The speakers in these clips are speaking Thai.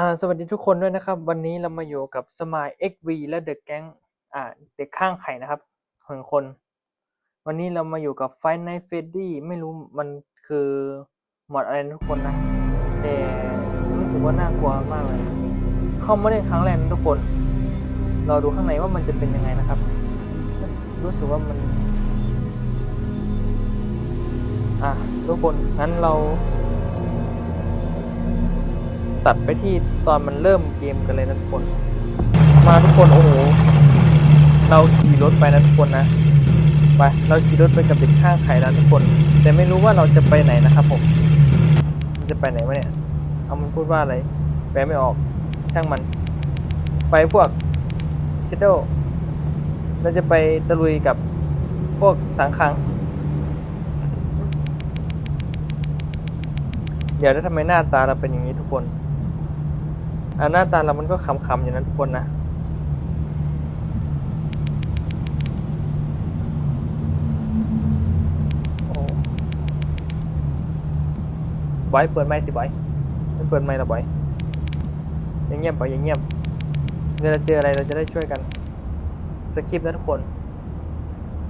อ่าสวัสดีทุกคนด้วยนะครับ วันนี้เรามาอยู่กับสมาย XV และเดอะแก๊งอ่าเด็กข้างไข่นะครับหนึ่งคน วันนี้เรามาอยู่กับ Fight Night Freddy ไม่รู้มันคือหมอดอะไรทุกคนนะ แต่รู้สึกว่าน่ากลัวมากเลย เข้ามาเล่นครั้งแรกนะทุกคนรอดูข้างในว่ามันจะเป็นยังไงนะครับ รู้สึกว่ามัน อะทุกคนงั้นเรา ตัดไปที่ตอนมันเริ่มเกมกันเลยนะทุกคน มาทุกคนโอ้โหเราขี่รถไปนะทุกคนนะไปเราขี่รถไปกับเด็กข้างไข่แล้วทุกคน แต่ไม่รู้ว่าเราจะไปไหนนะครับผมจะไปไหนวะเนี่ยเอามันพูดว่าอะไรแปลไม่ออกช่างมัน ไปพวกเชดโดเราจะไปตะลุยกับพวกสังขัง เดี๋ยวแล้วทำไมหน้าตาเราเป็นอย่างนี้ทุกคน อ่าหน้าตาเรามันก็ขำๆอย่างนั้นทุกคนนะ โอ้บอยเปิดไมค์สิบอยไม่เปิดไมค์หรอบอยยังเงียบไปอย่างเงียบเวลาเจออะไรเราจะได้ช่วยกัน สคริปต์นะทุกคน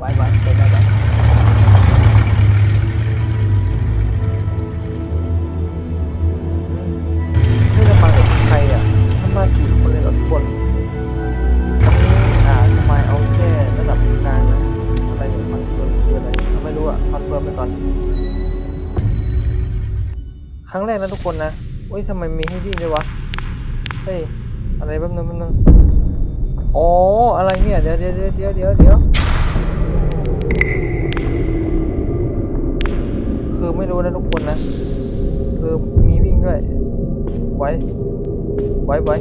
บอยบอย นะทุกคนนะอุ้ยทำไมมีให้วิ่งด้วยวะ เฮ้ย อะไรแป๊บนึงแป๊บนึงอ๋อ อะไรเนี่ย เดี๋ยวเดี๋ยวเดี๋ยวเดี๋ยวเดี๋ยวเดี๋ยวคือไม่รู้นะทุกคนนะ คือมีวิ่งด้วย ไว้ ไว้ไว้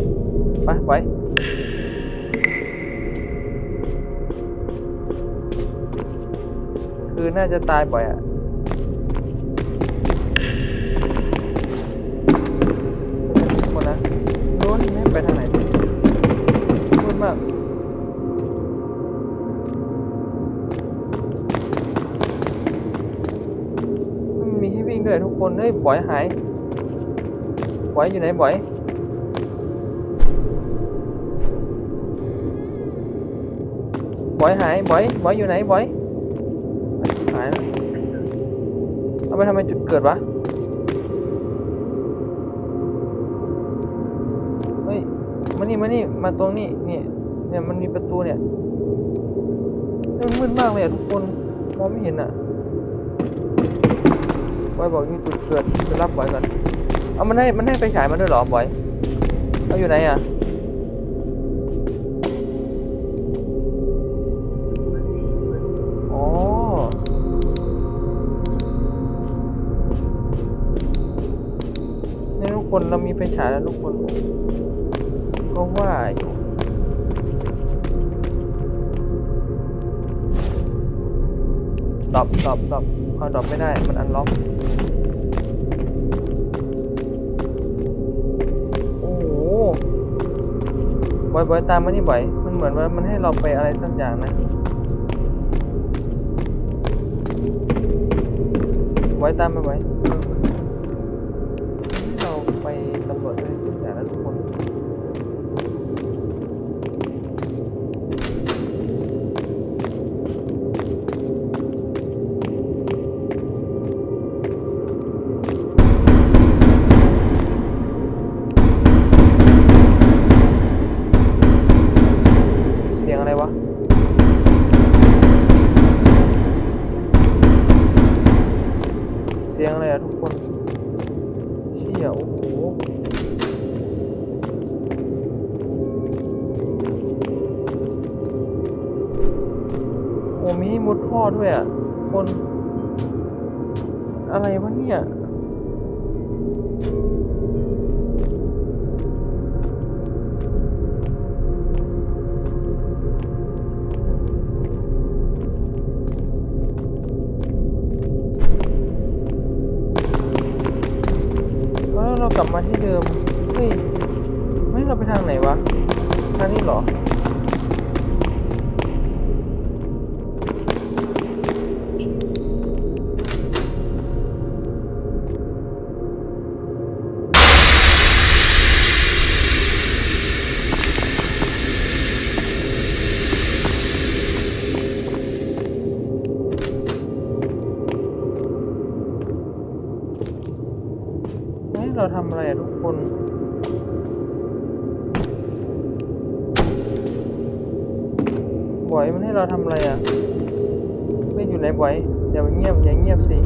ไปไว้คือน่าจะตายบ่อยอะ พูดมากมันมีให้วิ่งด้วยทุกคนเฮ้ยบอยหายบอยอยู่ไหนบอยบอยหายบอยบอยอยู่ไหนบอยหายแล้วเอาไปทำไมจุดเกิดวะเฮ้ยมานี่มานี่มาตรงนี้นี่ เนี่ยมันมีประตูเนี่ยมันมืดมากเลยอะทุกคนมองไม่เห็นอะบอยบอกนี่จุดเกิดไปรับบอยก่อนเอามันให้มันให้ไฟฉายมาด้วยเหรอบอยเอาอยู่ไหนอะอ๋อเนี่ยทุกคนเรามีไฟฉายแล้วทุกคนก็ว่าอยู่ ดรอปดรอปดรอปเอาดรอปไม่ได้ มันอันล็อก โอ้โหบ่อยบอยตามมานี่บ่อย มันเหมือนว่ามันให้เราไปอะไรสักอย่างนะบอยตามมาบ่อยให้เราไปตำรวจอะไรสักอย่างนะทุกคน อะไรวะเนี่ยแล้วเรากลับมาที่เดิม เฮ้ย ไม่เราไปทางไหนวะ ทางนี้เหรอ ทำอะไรอะ ไม่อยู่ไหนบอยอย่าเงียบอย่าเงียบสิ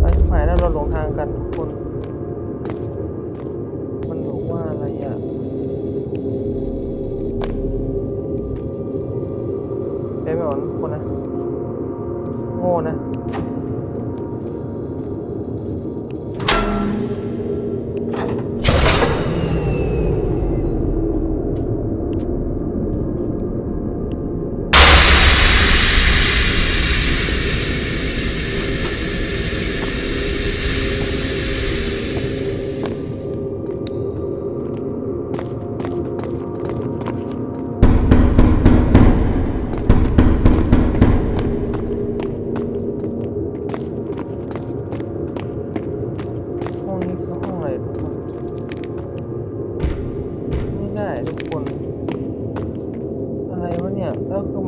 ไปหมายแล้วเราหลงทางกันทุกคน มันบอกว่าอะไรอะเดี๋ยวไม่ออนคนนะ โง่นะ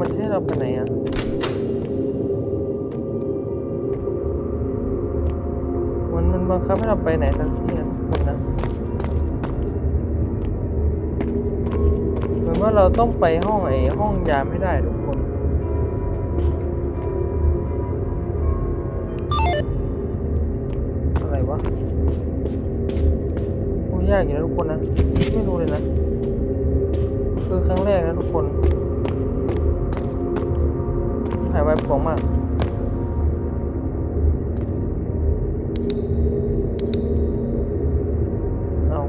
มันจะให้เราไปไหนอะมันมันบังคับให้เราไปไหนสักที่นะทุกคนนะเหมือนว่าเราต้องไปห้องไอ้ห้องยาไม่ได้ทุกคนอะไรวะโอ้ยากอยู่นะทุกคนนะไม่รู้เลยนะคือครั้งแรกนะทุกคน วของมากเอา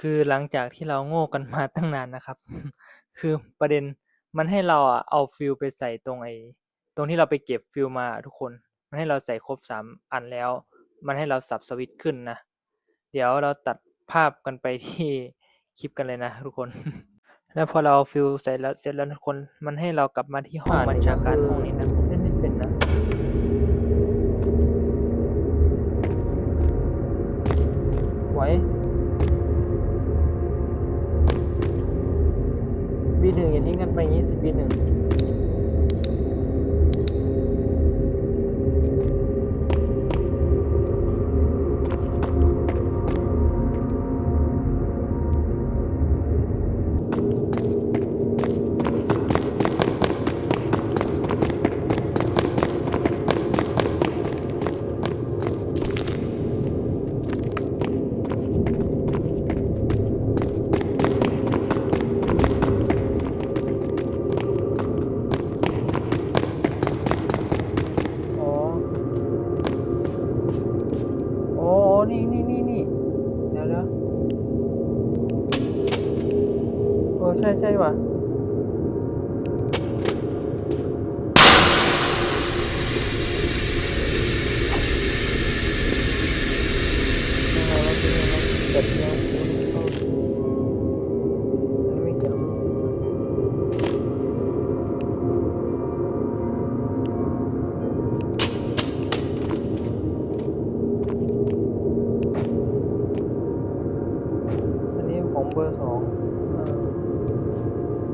คือหลังจากที่เราโง่กันมาตั้งนานนะครับ คือประเด็นมันให้เราอะเอาฟิลไปใส่ตรงไอ้ตรงที่เราไปเก็บฟิลมาทุกคน มันให้เราใส่ครบสามอันแล้ว มันให้เราสับสวิตขึ้นนะ เดี๋ยวเราตัดภาพกันไปที่คลิปกันเลยนะทุกคน แล้วพอเราเอาฟิลใส่แล้วเสร็จแล้วทุกคน มันให้เรากลับมาที่ห้องบัญชาการห้องนี้นะเล่นไม่เป็นนะไหวบีหนึ่งอย่าทิ้งกันไปอย่างนี้สิบีหนึ่ง เอใช่ใช่ว่ะเบอร์สอง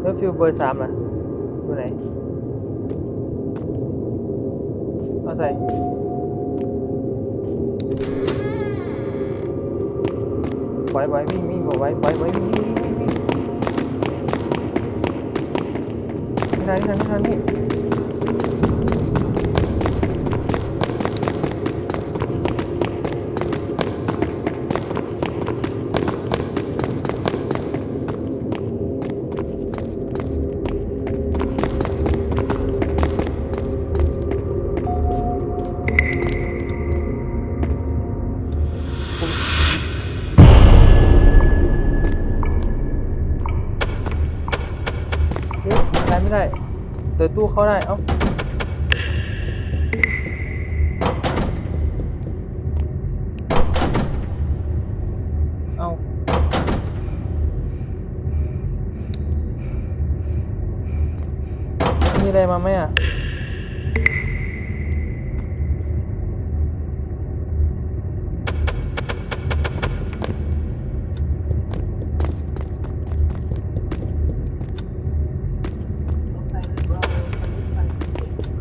แล้วฟิวเบอร์สามล่ะอยู่ไหนเอาใส่ไว้ไว้วิ่งวิ่งบอกไว้ไว้ไว้วิ่งวิ่งวิ่งวิ่งวิ่งทางนี้ทางนี้ทางนี้ ตู้เข้าได้ เอ้าเอ้ามีอะไรมาไหมอะ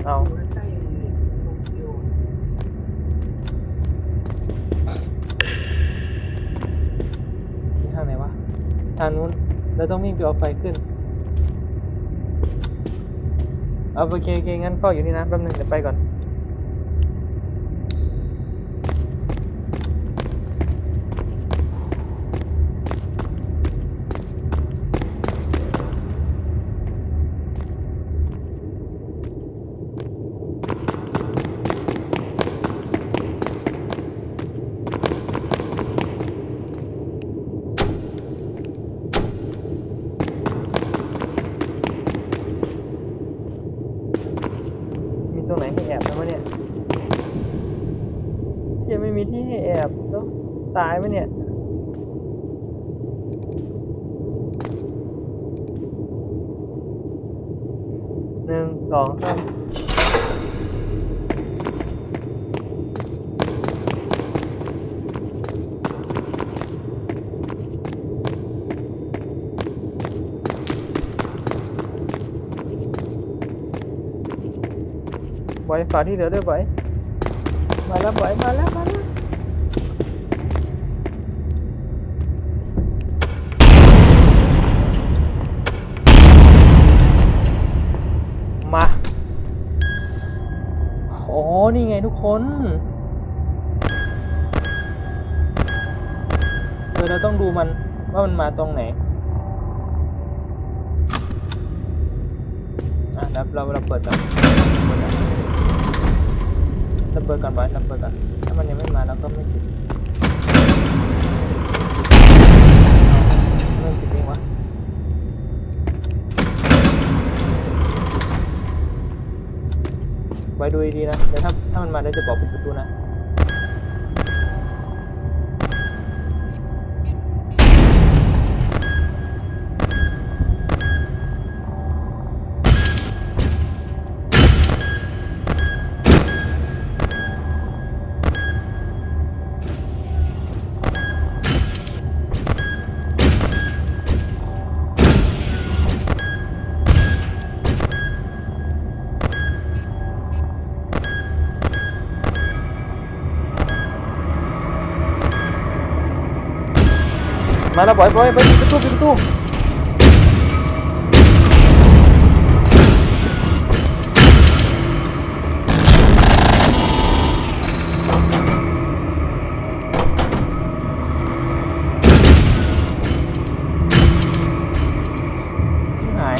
เอา ทางนู้นเราต้องวิ่งไปเอาไฟขึ้นเอาโอเคโอเคงั้นเฝ้าอยู่นี่นะแป๊บนึงเดี๋ยวไปก่อน มีตรงไหนให้แอบไหมวะเนี่ย เชี่ยไม่มีที่ให้แอบแล้ว ตายไหมเนี่ยหนึ่งสองสามไว้ฝาที่เหลือด้วยไว้มาแล้วไว้มาแล้วมาแล้วมา คน เออเราต้องดูมันว่ามันมาตรงไหนอะเราเราเราเปิดก่อนเราเปิดก่อนไว้เราเปิดก่อนถ้ามันยังไม่มาเราก็ไม่ติดเริ่มติดเองวะ ไว้ดูดีๆนะเดี๋ยวถ้าถ้ามันมาเดี๋ยวจะบอกปิดประตูนะ มาแล้วบอยบอยบอยปิดประตูปิดประตูหาย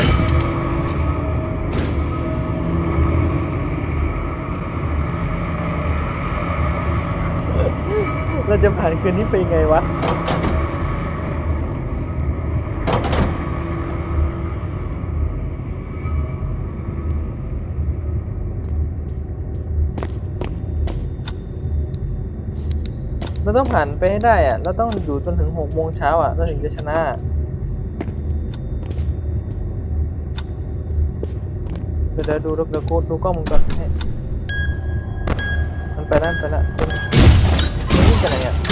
เราจะผ่านคืนนี้ไปยังไงวะ เราต้องผ่านไปให้ได้อะเราต้องอยู่จนถึงหกโมงเช้าอะเราถึงจะชนะ เดี๋ยวเดี๋ยวดูดูดูดูกล้องมึงก่อนให้มันไปแล้วไปแล้วมันวิ่งไปไหนอะ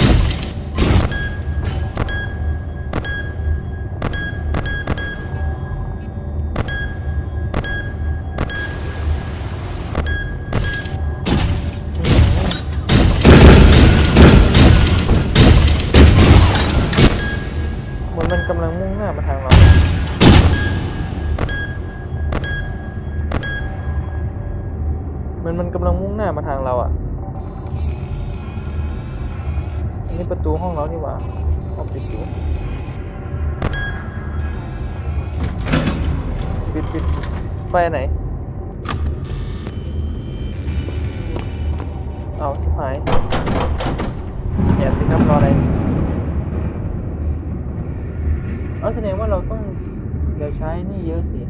มือนมันกำลังมุ่งหน้ามาทางเราอะอันนี้ประตูห้องเรานี่หว่าห้องปิดอยู่ปิดปิดไปไหนเอาชิบหายแอบสิครับรออะไรเอาแสดงว่าเราต้องเดี๋ยวใช้นี่เยอะสิ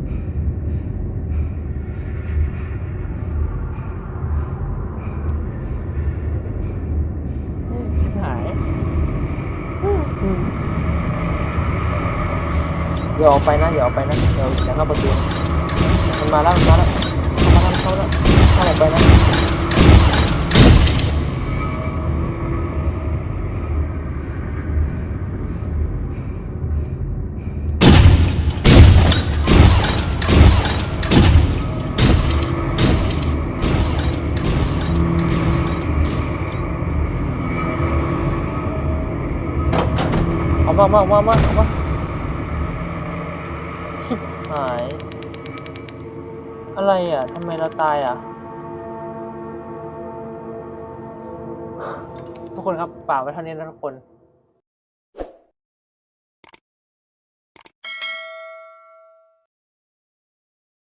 ชิบหาย เดี๋ยวออกไปนะเดี๋ยวออกไปนะเดี๋ยวอย่าเข้าประตูมันมาแล้วมันมาแล้วมันมาแล้วเข้าแล้วเข้าออกไปนะเอามามามามาเอามา หาย อะไรอะทำไมเราตายอะ ทุกคนครับป่ากไว้เท่านี้นะทุกคน